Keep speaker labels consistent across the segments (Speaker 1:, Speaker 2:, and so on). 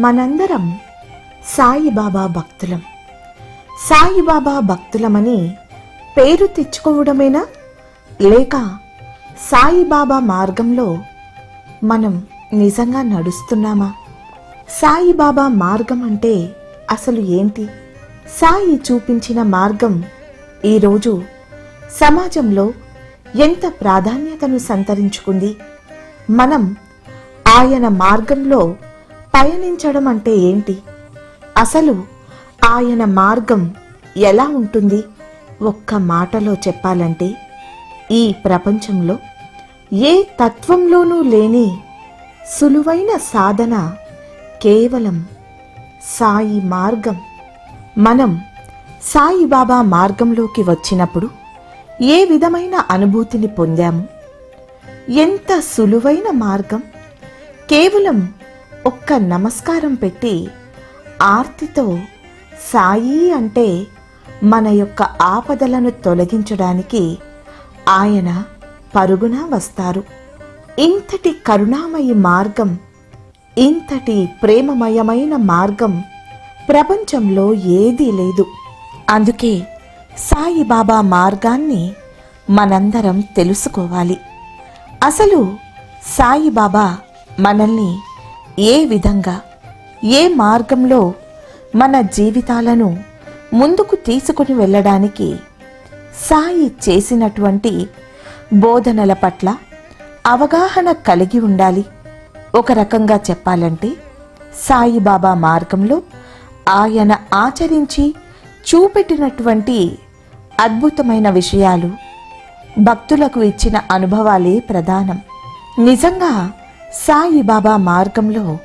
Speaker 1: మనందరం సాయిబాబా భక్తులం. సాయిబాబా భక్తులమని పేరు తెచ్చుకోవడమేనా? లేక సాయిబాబా మార్గంలో మనం నిజంగా నడుస్తున్నామా? సాయిబాబా మార్గం అంటే అసలు ఏంటి? సాయి చూపించిన మార్గం ఈరోజు సమాజంలో ఎంత ప్రాధాన్యతను సంతరించుకుంది? మనం ఆయన మార్గంలో పయనించడం అంటే ఏంటి? అసలు ఆయన మార్గం ఎలా ఉంటుంది? ఒక్క మాటలో చెప్పాలంటే ఈ ప్రపంచంలో ఏ తత్వంలోనూ లేని సులువైన సాధన కేవలం సాయి మార్గం. మనం సాయిబాబా మార్గంలోకి వచ్చినప్పుడు ఏ విధమైన అనుభూతిని పొందాము? ఎంత సులువైన మార్గం? కేవలం ఒక్క నమస్కారం పెట్టి ఆర్తితో సాయి అంటే మన యొక్క ఆపదలను తొలగించడానికి ఆయన పరుగున వస్తారు. ఇంతటి కరుణామయ మార్గం ఇంతటి ప్రేమమయమైన మార్గం ప్రపంచంలో ఏదీ లేదు. అందుకే సాయిబాబా మార్గాన్ని మనందరం తెలుసుకోవాలి. అసలు సాయిబాబా మనల్ని ఏ విధంగా ఏ మార్గంలో మన జీవితాలను ముందుకు తీసుకుని వెళ్ళడానికి సాయి చేసినటువంటి బోధనల పట్ల అవగాహన కలిగి ఉండాలి. ఒక రకంగా చెప్పాలంటే సాయిబాబా మార్గంలో ఆయన ఆచరించి చూపెట్టినటువంటి అద్భుతమైన విషయాలు భక్తులకు ఇచ్చిన అనుభవాలే ప్రధానం. నిజంగా సాయిబాబా మార్గంలో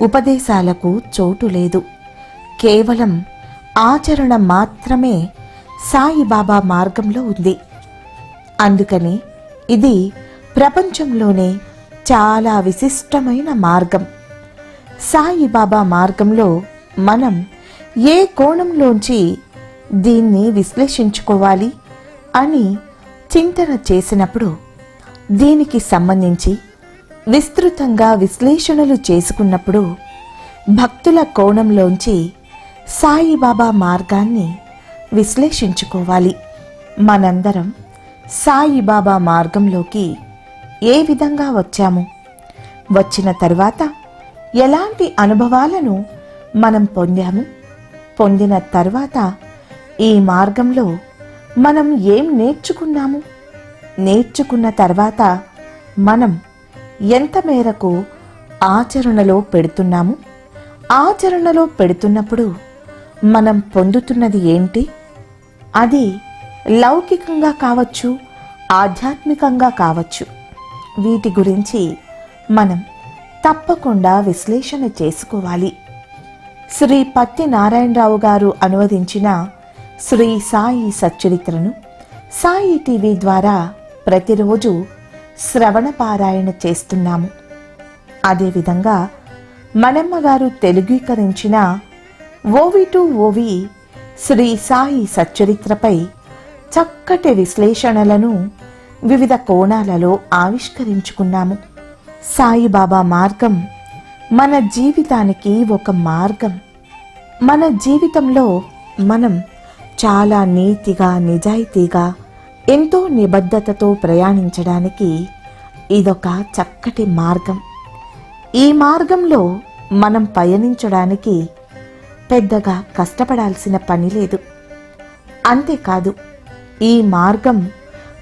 Speaker 1: ఉపదేశాలకు చోటు లేదు. కేవలం ఆచరణ మాత్రమే సాయిబాబా మార్గంలో ఉంది. అందుకని ఇది ప్రపంచంలోనే చాలా విశిష్టమైన మార్గం. సాయిబాబా మార్గంలో మనం ఏ కోణంలోంచి దీన్ని విశ్లేషించుకోవాలి అని చింతన చేసినప్పుడు దీనికి సంబంధించి విస్తృతంగా విశ్లేషణలు చేసుకున్నప్పుడు భక్తుల కోణంలోంచి సాయిబాబా మార్గాన్ని విశ్లేషించుకోవాలి. మనందరం సాయిబాబా మార్గంలోకి ఏ విధంగా వచ్చాము? వచ్చిన తర్వాత ఎలాంటి అనుభవాలను మనం పొందాము? పొందిన తర్వాత ఈ మార్గంలో మనం ఏం నేర్చుకున్నాము? నేర్చుకున్న తర్వాత మనం ఎంత మేరకు ఆచరణలో పెడుతున్నాము? ఆచరణలో పెడుతున్నప్పుడు మనం పొందుతున్నది ఏంటి? అది లౌకికంగా కావచ్చు ఆధ్యాత్మికంగా కావచ్చు. వీటి గురించి మనం తప్పకుండా విశ్లేషణ చేసుకోవాలి. శ్రీ పత్తి నారాయణరావు గారు అనువదించిన శ్రీ సాయి సచ్చరిత్రను సాయి టీవీ ద్వారా ప్రతిరోజు శ్రవణ పారాయణ చేస్తున్నాము. అదేవిధంగా మనమ్మగారు తెలుగీకరించిన ఓవి టు ఓవి శ్రీ సాయి సచ్చరిత్రపై చక్కటి విశ్లేషణలను వివిధ కోణాలలో ఆవిష్కరించుకున్నాము. సాయిబాబా మార్గం మన జీవితానికి ఒక మార్గం. మన జీవితంలో మనం చాలా నీతిగా నిజాయితీగా ఎంతో నిబద్ధతతో ప్రయాణించడానికి ఇదొక చక్కటి మార్గం. ఈ మార్గంలో మనం పయనించడానికి పెద్దగా కష్టపడాల్సిన పని లేదు. అంతేకాదు ఈ మార్గం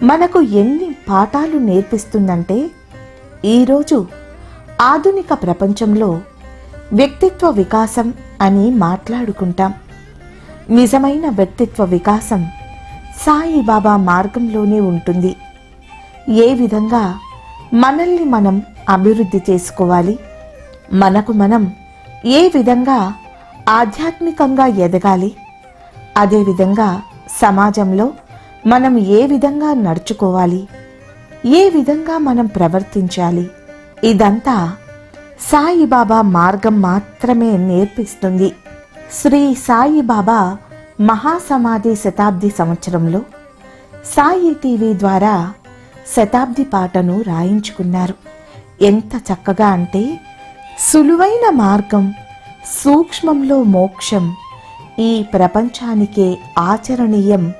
Speaker 1: మనకు ఎన్ని పాఠాలు నేర్పిస్తుందంటే ఈరోజు ఆధునిక ప్రపంచంలో వ్యక్తిత్వ వికాసం అని మాట్లాడుకుంటాం. నిజమైన వ్యక్తిత్వ వికాసం సాయిబాబా మార్గంలోనే ఉంటుంది. ఏ విధంగా మనల్ని మనం అభివృద్ధి చేసుకోవాలి? మనకు మనం ఏ విధంగా ఆధ్యాత్మికంగా ఎదగాలి? అదేవిధంగా సమాజంలో మనం ఏ విధంగా నడుచుకోవాలి? ఏ విధంగా మనం ప్రవర్తించాలి? ఇదంతా సాయిబాబా మార్గం మాత్రమే నేర్పిస్తుంది. శ్రీ సాయిబాబా మహాసమాధి శతాబ్ది సంవత్సరంలో సాయి టీవీ ద్వారా శతాబ్ది పాటను రాయించుకున్నారు. ఎంత చక్కగా అంటే సులువైన మార్గం సూక్ష్మంలో మోక్షం ఈ ప్రపంచానికే ఆచరణీయం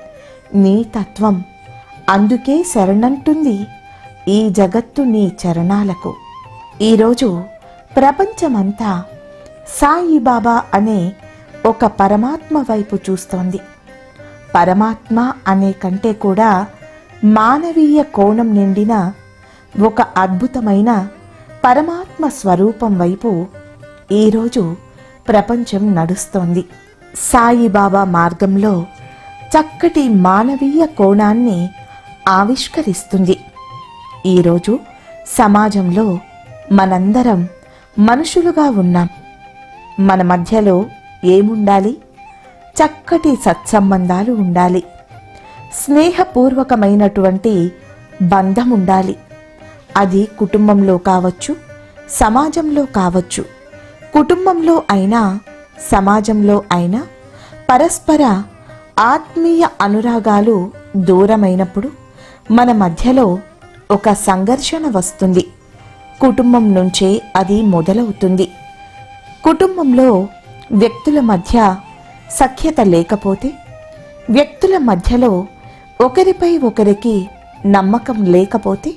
Speaker 1: నీ తత్వం అందుకే శరణంటుంది ఈ జగత్తు నీ చరణాలకు. ఈరోజు ప్రపంచమంతా సాయిబాబా అనే ఒక పరమాత్మ వైపు చూస్తోంది. పరమాత్మ అనే కంటే కూడా మానవీయ కోణం నిండిన ఒక అద్భుతమైన పరమాత్మ స్వరూపం వైపు ఈరోజు ప్రపంచం నడుస్తోంది. సాయిబాబా మార్గంలో చక్కటి మానవీయ కోణాన్ని ఆవిష్కరిస్తుంది. ఈరోజు సమాజంలో మనందరం మనుషులుగా ఉన్నాం. మన మధ్యలో ఏముండాలి? చక్కటి సత్సంబంధాలు ఉండాలి. స్నేహపూర్వకమైనటువంటి బంధం ఉండాలి అది కుటుంబంలో కావచ్చు సమాజంలో కావచ్చు. కుటుంబంలో అయినా సమాజంలో అయినా పరస్పర ఆత్మీయ అనురాగాలు దూరమైనప్పుడు మన మధ్యలో ఒక సంఘర్షణ వస్తుంది. కుటుంబం నుంచే అది మొదలవుతుంది. కుటుంబంలో వ్యక్తుల మధ్య సఖ్యత లేకపోతే వ్యక్తుల మధ్యలో ఒకరిపై ఒకరికి నమ్మకం లేకపోతే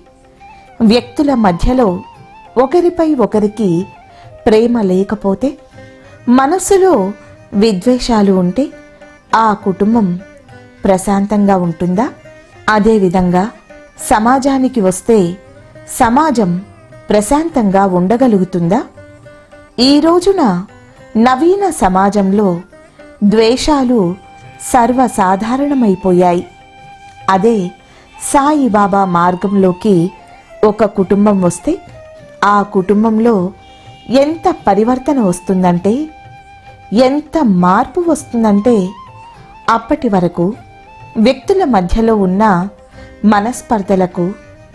Speaker 1: వ్యక్తుల మధ్యలో ఒకరిపై ఒకరికి ప్రేమ లేకపోతే మనసులో విద్వేషాలు ఉంటే ఆ కుటుంబం ప్రశాంతంగా ఉంటుందా? అదేవిధంగా సమాజానికి వస్తే సమాజం ప్రశాంతంగా ఉండగలుగుతుందా? ఈ రోజున నవీన సమాజంలో ద్వేషాలు సర్వసాధారణమైపోయాయి. అదే సాయిబాబా మార్గంలోకి ఒక కుటుంబం వస్తే ఆ కుటుంబంలో ఎంత పరివర్తన వస్తుందంటే ఎంత మార్పు వస్తుందంటే అప్పటి వరకు వ్యక్తుల మధ్యలో ఉన్న మనస్పర్ధలకు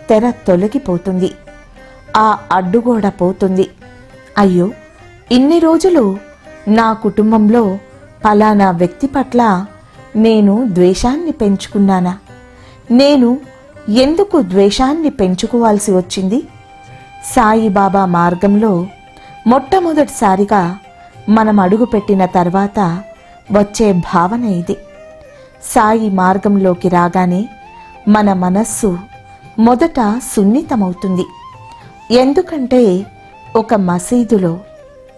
Speaker 1: తెర తొలగిపోతుంది. ఆ అడ్డుగోడ పోతుంది. అయ్యో ఇన్ని రోజులు నా కుటుంబంలో పలానా వ్యక్తి పట్ల నేను ద్వేషాన్ని పెంచుకున్నానా? నేను ఎందుకు ద్వేషాన్ని పెంచుకోవాల్సి వచ్చింది? సాయిబాబా మార్గంలో మొట్టమొదటిసారిగా మనం అడుగుపెట్టిన తర్వాత వచ్చే భావన ఇది. సాయి మార్గంలోకి రాగానే మన మనస్సు మొదట సున్నితమవుతుంది. ఎందుకంటే ఒక మసీదులో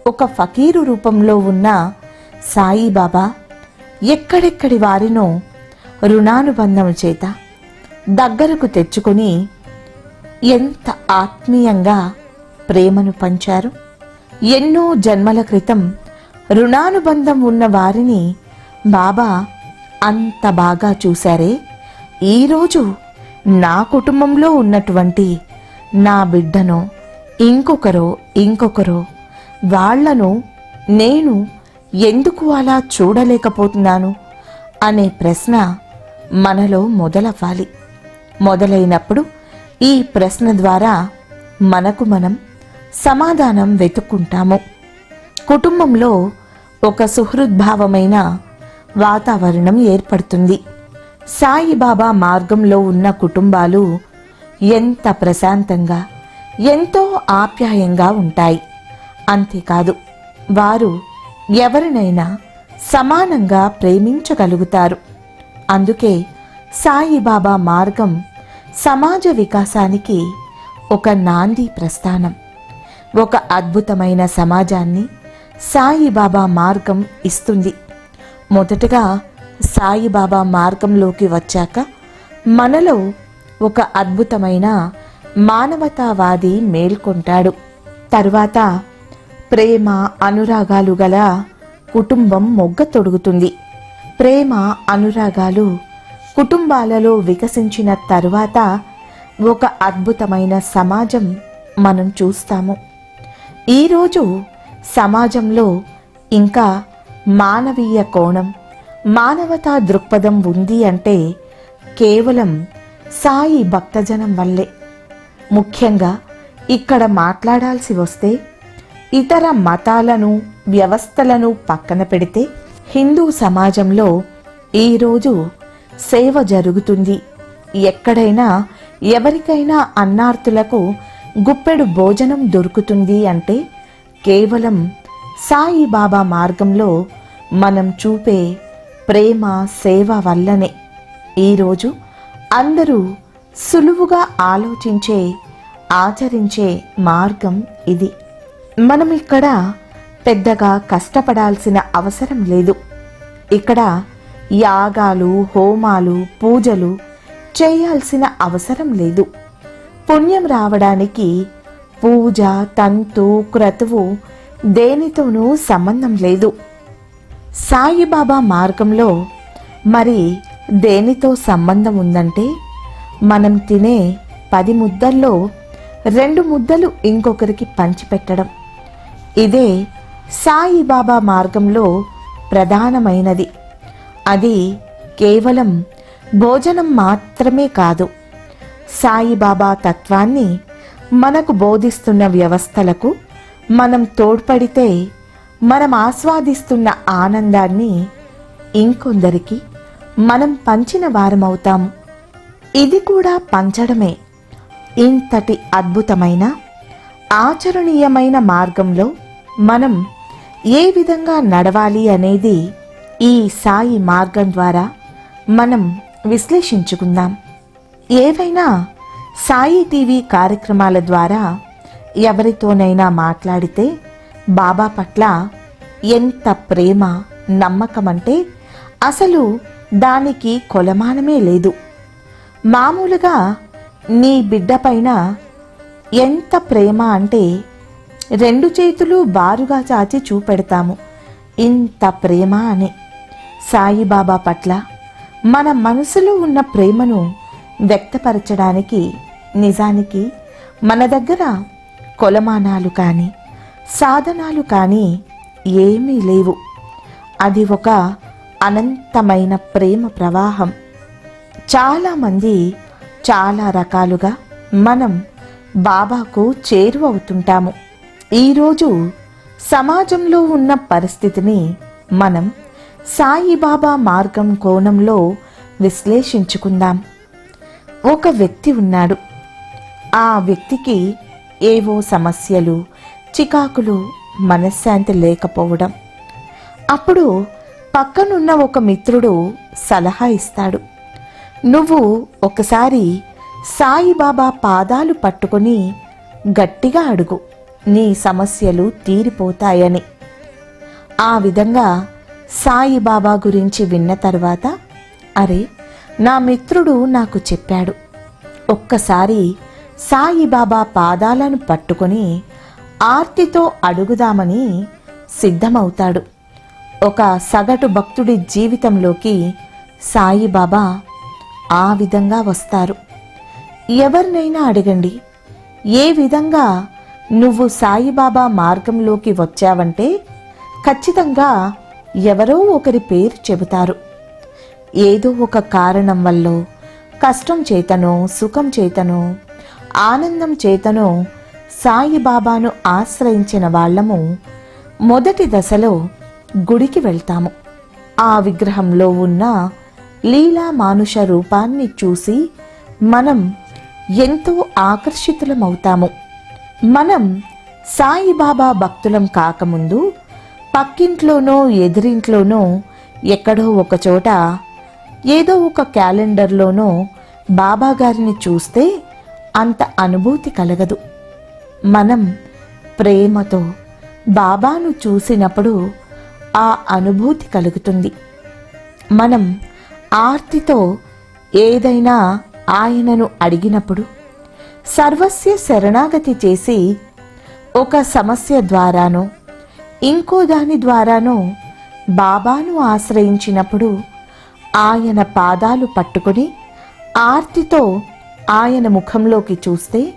Speaker 1: ఒక ఫకీరు రూపంలో ఉన్న సాయిబాబా ఎక్కడెక్కడి వారినో రుణానుబంధం చేత దగ్గరకు తెచ్చుకొని ఎంత ఆత్మీయంగా ప్రేమను పంచారు. ఎన్నో జన్మల క్రితం రుణానుబంధం ఉన్న వారిని బాబా అంత బాగా చూశారే. ఈరోజు నా కుటుంబంలో ఉన్నటువంటి నా బిడ్డను ఇంకొకరో ఇంకొకరో వాళ్ళను నేను ఎందుకు అలా చూడలేకపోతున్నాను? అనే ప్రశ్న మనలో మొదలవ్వాలి. మొదలైనప్పుడు ఈ ప్రశ్న ద్వారా మనకు మనం సమాధానం వెతుక్కుంటాము. కుటుంబంలో ఒక సుహృద్భావమైన వాతావరణం ఏర్పడుతుంది. సాయిబాబా మార్గంలో ఉన్న కుటుంబాలు ఎంత ప్రశాంతంగా ఎంతో ఆప్యాయంగా ఉంటాయి. అంతేకాదు వారు ఎవరినైనా సమానంగా ప్రేమించగలుగుతారు. అందుకే సాయిబాబా మార్గం సమాజ వికాసానికి ఒక నాంది ప్రస్థానం. ఒక అద్భుతమైన సమాజాన్ని సాయిబాబా మార్గం ఇస్తుంది. మొదటగా సాయిబాబా మార్గంలోకి వచ్చాక మనలో ఒక అద్భుతమైన మానవతావాది మేల్కొంటాడు. తరువాత ప్రేమ అనురాగాలు గల కుటుంబం మొగ్గ తొడుగుతుంది. ప్రేమ అనురాగాలు కుటుంబాలలో వికసించిన తరువాత ఒక అద్భుతమైన సమాజం మనం చూస్తాము. ఈరోజు సమాజంలో ఇంకా మానవీయ కోణం మానవతా దృక్పథం ఉంది అంటే కేవలం సాయి భక్తజనం వల్లే. ముఖ్యంగా ఇక్కడ మాట్లాడాల్సి వస్తే ఇతర మతాలను వ్యవస్థలను పక్కన పెడితే హిందూ సమాజంలో ఈరోజు సేవ జరుగుతుంది. ఎక్కడైనా ఎవరికైనా అన్నార్థులకు గుప్పెడు భోజనం దొరుకుతుంది అంటే కేవలం సాయిబాబా మార్గంలో మనం చూపే ప్రేమ సేవ వల్లనే. ఈరోజు అందరూ సులువుగా ఆలోచించే ఆచరించే మార్గం ఇది. మనం ఇక్కడ పెద్దగా కష్టపడాల్సిన అవసరం లేదు. ఇక్కడ యాగాలు హోమాలు పూజలు చేయాల్సిన అవసరం లేదు. పుణ్యం రావడానికి పూజ తంతు క్రతువు దేనితోనూ సంబంధం లేదు. సాయిబాబా మార్గంలో మరి దేనితో సంబంధం ఉందంటే మనం తినే పది ముద్దల్లో రెండు ముద్దలు ఇంకొకరికి పంచిపెట్టడం. ఇదే సాయిబాబా మార్గంలో ప్రధానమైనది. అది కేవలం భోజనం మాత్రమే కాదు సాయిబాబా తత్వాన్ని మనకు బోధిస్తున్న వ్యవస్థలకు మనం తోడ్పడితే మనం ఆస్వాదిస్తున్న ఆనందాన్ని ఇంకొందరికి మనం పంచిన వారమవుతాము ఇది కూడా పంచడమే. ఇంతటి అద్భుతమైన ఆచరణీయమైన మార్గంలో మనం ఏ విధంగా నడవాలి అనేది ఈ సాయి మార్గం ద్వారా మనం విశ్లేషించుకుందాం. ఏవైనా సాయి టీవీ కార్యక్రమాల ద్వారా ఎవరితోనైనా మాట్లాడితే బాబా పట్ల ఎంత ప్రేమ నమ్మకం అంటే అసలు దానికి కొలమానమే లేదు. మామూలుగా నీ బిడ్డ పైన ఎంత ప్రేమ అంటే రెండు చేతులు బారుగా చాచి చూపెడతాము. ఇంత ప్రేమ అని. సాయిబాబా పట్ల మన మనసులో ఉన్న ప్రేమను వ్యక్తపరచడానికి నిజానికి మన దగ్గర కొలమానాలు కానీ సాధనాలు కానీ ఏమీ లేవు. అది ఒక అనంతమైన ప్రేమ ప్రవాహం. చాలామంది చాలా రకాలుగా మనం బాబాకు చేరువవుతుంటాము ఈరోజు సమాజంలో ఉన్న పరిస్థితిని మనం సాయిబాబా మార్గం కోణంలో విశ్లేషించుకుందాం. ఒక వ్యక్తి ఉన్నాడు. ఆ వ్యక్తికి ఏవో సమస్యలు చికాకులు మనశ్శాంతి లేకపోవడం. అప్పుడు పక్కనున్న ఒక మిత్రుడు సలహా ఇస్తాడు. నువ్వు ఒకసారి సాయిబాబా పాదాలు పట్టుకొని గట్టిగా అడుగు. నీ సమస్యలు తీరిపోతాయని. ఆ విధంగా సాయిబాబా గురించి విన్న తర్వాత అరే నా మిత్రుడు నాకు చెప్పాడు. ఒక్కసారి సాయిబాబా పాదాలను పట్టుకొని ఆర్తితో అడుగుదామని సిద్ధమవుతాడు. ఒక సగటు భక్తుడి జీవితంలోకి సాయిబాబా ఆ విధంగా వస్తారు. ఎవరినైనా అడగండి. ఏ విధంగా నువ్వు సాయిబాబా మార్గంలోకి వచ్చావంటే ఖచ్చితంగా ఎవరో ఒకరి పేరు చెబుతారు. ఏదో ఒక కారణం వల్ల కష్టం చేతనో సుఖం చేతనో ఆనందం చేతనో సాయిబాబాను ఆశ్రయించిన వాళ్ళము మొదటి దశలో గుడికి వెళ్తాము. ఆ విగ్రహంలో ఉన్న లీలా మానుష రూపాన్ని చూసి మనం ఎంతో ఆకర్షితులమవుతాము. మనం సాయిబాబా భక్తులం కాకముందు పక్కింట్లోనో ఎదిరింట్లోనో ఎక్కడో ఒక చోట ఏదో ఒక క్యాలెండర్లోనో బాబా గారిని చూస్తే అంత అనుభూతి కలగదు. మనం ప్రేమతో బాబాను చూసినప్పుడు ఆ అనుభూతి కలుగుతుంది. మనం ఆర్తితో ఏదైనా ఆయనను అడిగినప్పుడు సర్వస్య శరణాగతి చేసి ఒక సమస్య ద్వారానో ఇంకో దాని ద్వారానో బాబాను ఆశ్రయించినప్పుడు ఆయన పాదాలు పట్టుకొని ఆర్తితో ఆయన ముఖంలోకి చూస్తే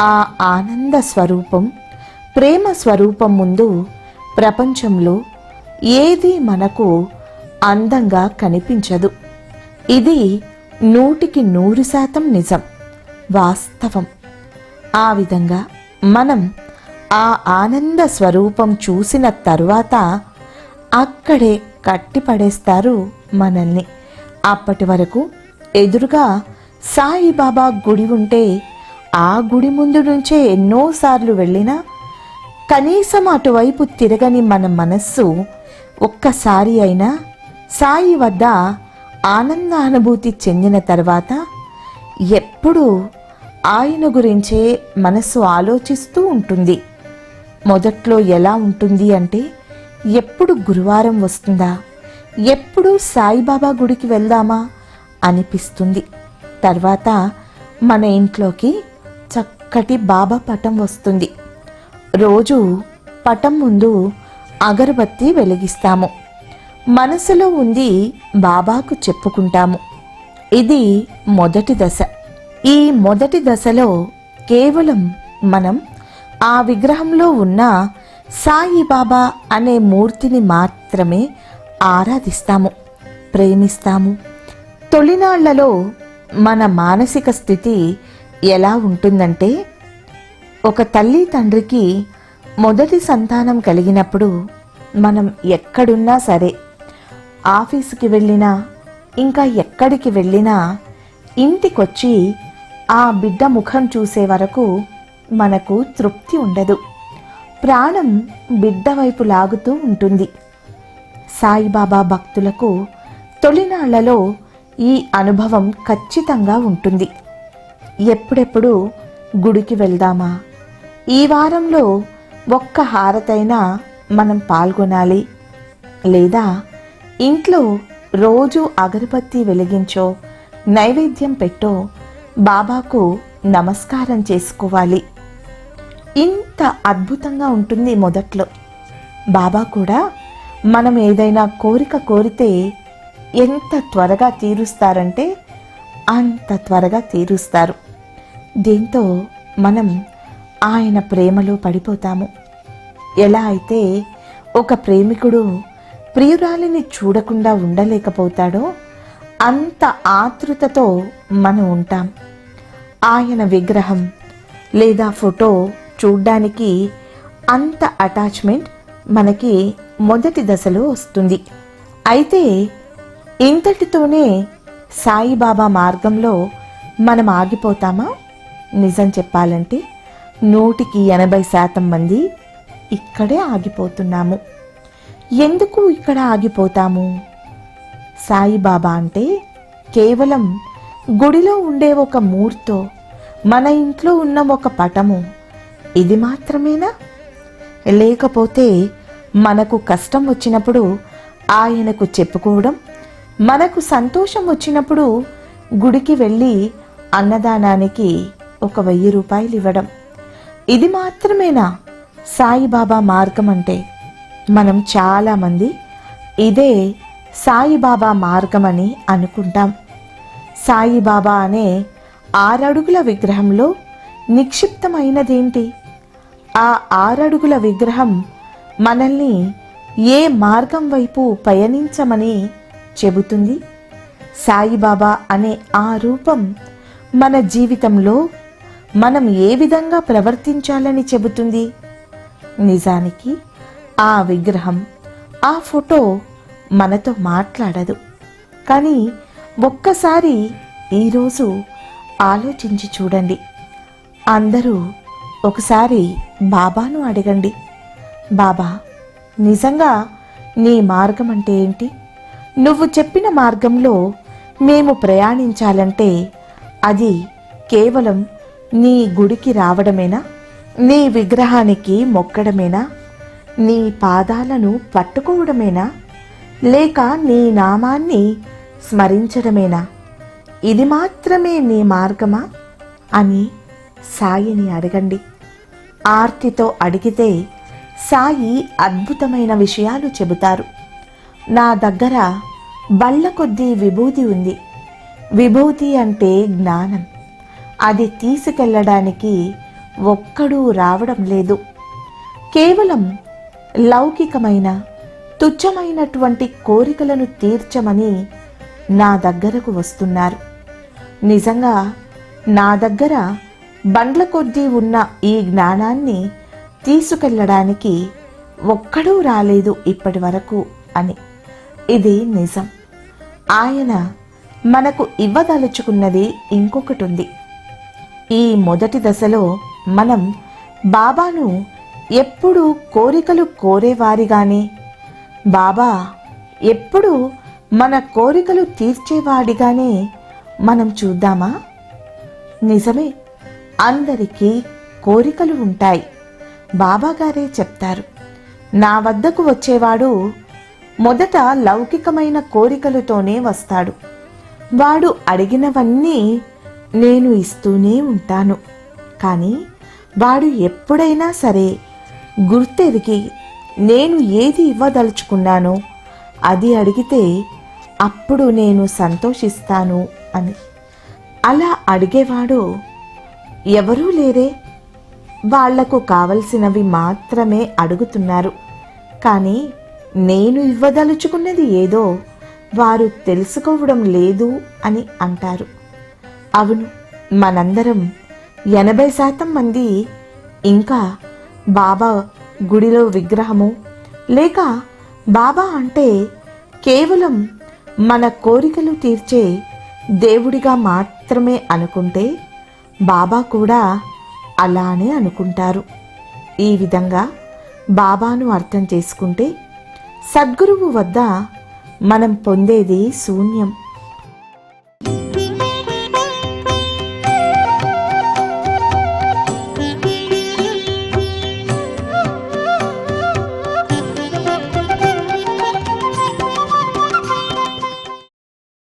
Speaker 1: ఆ ఆనంద స్వరూపం ప్రేమ స్వరూపం ముందు ప్రపంచంలో ఏది మనకు అందంగా కనిపించదు. ఇది నూటికి నూరు శాతం నిజం. వాస్తవం. ఆ విధంగా మనం ఆ ఆనంద స్వరూపం చూసిన తరువాత అక్కడే కట్టిపడేస్తారు మనల్ని. అప్పటి వరకు ఎదురుగా సాయిబాబా గుడి ఉంటే ఆ గుడి ముందు నుంచే ఎన్నోసార్లు వెళ్ళినా కనీసం అటువైపు తిరగని మన మనస్సు ఒక్కసారి అయినా సాయి వద్ద ఆనందానుభూతి చెందిన తర్వాత ఎప్పుడూ ఆయన గురించే మనసు ఆలోచిస్తూ ఉంటుంది. మొదట్లో ఎలా ఉంటుంది అంటే ఎప్పుడు గురువారం వస్తుందా? ఎప్పుడు సాయిబాబా గుడికి వెళ్దామా? అనిపిస్తుంది. తర్వాత మన ఇంట్లోకి చక్కటి బాబా పటం వస్తుంది. రోజు పటం ముందు అగరబత్తి వెలిగిస్తాము. మనసులో ఉంది బాబాకు చెప్పుకుంటాము. ఇది మొదటి దశ. ఈ మొదటి దశలో కేవలం మనం ఆ విగ్రహంలో ఉన్న సాయిబాబా అనే మూర్తిని మాత్రమే ఆరాధిస్తాము ప్రేమిస్తాము. తొలినాళ్ళలో మన మానసిక స్థితి ఎలా ఉంటుందంటే ఒక తల్లి తండ్రికి మొదటి సంతానం కలిగినప్పుడు మనం ఎక్కడున్నా సరే ఆఫీసుకి వెళ్ళినా ఇంకా ఎక్కడికి వెళ్ళినా ఇంటికొచ్చి ఆ బిడ్డ ముఖం చూసే వరకు మనకు తృప్తి ఉండదు. ప్రాణం బిడ్డ వైపు లాగుతూ ఉంటుంది. సాయిబాబా భక్తులకు తొలినాళ్ళలో ఈ అనుభవం ఖచ్చితంగా ఉంటుంది. ఎప్పుడెప్పుడు గుడికి వెళ్దామా? ఈ వారంలో ఒక్క హారతైనా మనం పాల్గొనాలి. లేదా ఇంట్లో రోజు అగరబత్తి వెలిగించో నైవేద్యం పెట్టో బాబాకు నమస్కారం చేసుకోవాలి. ఇంత అద్భుతంగా ఉంటుంది మొదట్లో. బాబా కూడా మనం ఏదైనా కోరిక కోరితే ఎంత త్వరగా తీరుస్తారంటే అంత త్వరగా తీరుస్తారు. దీంతో మనం ఆయన ప్రేమలో పడిపోతాము. ఎలా అయితే ఒక ప్రేమికుడు ప్రియురాలిని చూడకుండా ఉండలేకపోతాడో అంత ఆతృతతో మనం ఉంటాం. ఆయన విగ్రహం లేదా ఫోటో చూడ్డానికి అంత అటాచ్మెంట్ మనకి మొదటి దశలో వస్తుంది. అయితే ఇంతటితోనే సాయిబాబా మార్గంలో మనం ఆగిపోతామా? నిజం చెప్పాలంటే నూటికి ఎనభై శాతం మంది ఇక్కడే ఆగిపోతున్నాము. ఎందుకు ఇక్కడ ఆగిపోతాము? సాయిబాబా అంటే కేవలం గుడిలో ఉండే ఒక మూర్తో మన ఇంట్లో ఉన్న ఒక పటము. ఇది మాత్రమేనా? లేకపోతే మనకు కష్టం వచ్చినప్పుడు ఆయనకు చెప్పుకోవడం మనకు సంతోషం వచ్చినప్పుడు గుడికి వెళ్ళి అన్నదానానికి ఒక వెయ్యి రూపాయలు ఇవ్వడం. ఇది మాత్రమేనా సాయిబాబా మార్గం అంటే? మనం చాలామంది ఇదే సాయిబాబా మార్గం అని అనుకుంటాం. సాయిబాబా అనే ఆరడుగుల విగ్రహంలో నిక్షిప్తమైనదేంటి? ఆ ఆరడుగుల విగ్రహం మనల్ని ఏ మార్గం వైపు పయనించమని చెబుతుంది? సాయిబాబా అనే ఆ రూపం మన జీవితంలో మనం ఏ విధంగా ప్రవర్తించాలని చెబుతుంది? నిజానికి ఆ విగ్రహం ఆ ఫోటో మనతో మాట్లాడదు. కానీ ఒక్కసారి ఈరోజు ఆలోచించి చూడండి. అందరూ ఒకసారి బాబాను అడగండి. బాబా నిజంగా నీ మార్గం అంటే ఏంటి? నువ్వు చెప్పిన మార్గంలో మేము ప్రయాణించాలంటే అది కేవలం నీ గుడికి రావడమేనా? నీ విగ్రహానికి మొక్కడమేనా? నీ పాదాలను పట్టుకోవడమేనా? లేక నీ నామాన్ని స్మరించడమేనా? ఇది మాత్రమే నీ మార్గమా? అని సాయిని అడగండి. ఆర్తితో అడిగితే సాయి అద్భుతమైన విషయాలు చెబుతారు. నా దగ్గర బళ్ళ కొద్దీ విభూతి ఉంది. విభూతి అంటే జ్ఞానం. అది తీసుకెళ్ళడానికి ఒక్కడూ రావడం లేదు. కేవలం లౌకికమైన తుచ్చమైనటువంటి కోరికలను తీర్చమని నా దగ్గరకు వస్తున్నారు. నిజంగా నా దగ్గర బండ్ల కొద్దీ ఉన్న ఈ జ్ఞానాన్ని తీసుకెళ్ళడానికి ఒక్కడూ రాలేదు ఇప్పటి వరకు అని. ఇది నిజం. ఆయన మనకు ఇవ్వదలుచుకున్నది ఇంకొకటి ఉంది. ఈ మొదటి దశలో మనం బాబాను ఎప్పుడు కోరికలు కోరేవారిగానే? బాబా ఎప్పుడు మన కోరికలు తీర్చేవాడిగానే మనం చూద్దామా? నిజమే అందరికీ కోరికలు ఉంటాయి. బాబాగారే చెప్తారు. నా వద్దకు వచ్చేవాడు మొదట లౌకికమైన కోరికలతోనే వస్తాడు. వాడు అడిగినవన్నీ నేను ఇస్తూనే ఉంటాను. కానీ వాడు ఎప్పుడైనా సరే గుర్తెరిగి నేను ఏది ఇవ్వదలుచుకున్నానో అది అడిగితే అప్పుడు నేను సంతోషిస్తాను అని. అలా అడిగేవాడు ఎవరూ లేరే వాళ్ళకు కావలసినవి మాత్రమే అడుగుతున్నారు. కానీ నేను ఇవ్వదలుచుకున్నది ఏదో వారు తెలుసుకోవడం లేదు అని అంటారు. అవును మనందరం ఎనభై శాతం మంది ఇంకా బాబా గుడిలో విగ్రహము. లేక బాబా అంటే కేవలం మన కోరికలు తీర్చే దేవుడిగా మాత్రమే అనుకుంటే బాబా కూడా అలానే అనుకుంటారు. ఈ విధంగా బాబాను అర్థం చేసుకుంటే సద్గురువు వద్ద మనం పొందేది శూన్యం.